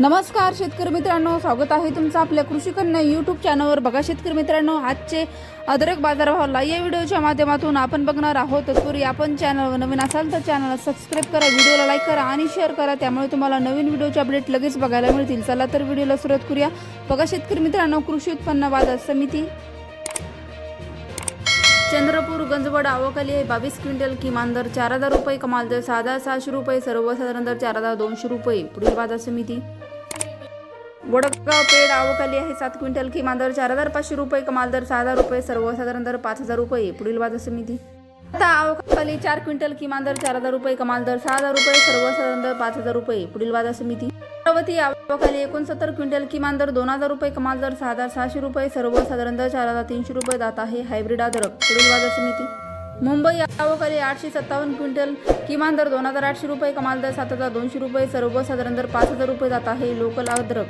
नमस्कार शेतकरी मित्रांनो. स्वागत आहे तुमचं आपल्या कृषी कन्या यूट्यूब चॅनलवर बघा शेतकरी मित्रांनो आजचे अदरक बाजारभावाला या व्हिडिओच्या माध्यमातून आपण बघणार आहोत. तत्पूर्वी आपण चॅनलवर नवीन असाल तर चॅनलला सबस्क्राईब करा व्हिडिओला लाईक करा आणि शेअर करा. त्यामुळे तुम्हाला नवीन व्हिडिओचे अपडेट लगेच बघायला मिळतील. चला तर व्हिडिओला सुरुवात करूया. बघा शेतकरी मित्रांनो कृषी उत्पन्न बाजार समिती. चंद्रपूर गंजवड आवकाली आहे बावीस क्विंटल किमान दर चार हजार रुपये कमाल दर सहा हजार सहाशे रुपये सर्वसाधारण दर चार हजार दोनशे रुपये. पुढील बाजार समिती. वडगाव पेड आवकाली आहे सात क्विंटल. किमान दर चार हजार पाचशे रुपये कमाल दर सहा हजार रुपये सर्वसाधारण दर पाच हजार रुपये. पुढील बाजार समिती आता आवकाली चार क्विंटल किमान दर चार हजार रुपये कमाल दर सहा हजार रुपये सर्वसाधारण दर पाच हजार रुपये. पुढील बाजार समिती अमरावती आवकाली एकोणसत्तर क्विंटल किमान दर दोन हजार रुपये कमाल दर सहा हजार सहाशे रुपये सर्वसाधारण दर चार हजार तीनशे रुपये जात आहे हायब्रिड आदरक. पुढील बाजार समिती मुंबई आवकरी आठशे सत्तावन्न क्विंटल किमान दर दोन हजार आठशे रुपये कमाल दर सात हजार दोनशे रुपये सर्वसाधारण दर पाच हजार रुपये जात आहे लोकल अद्रक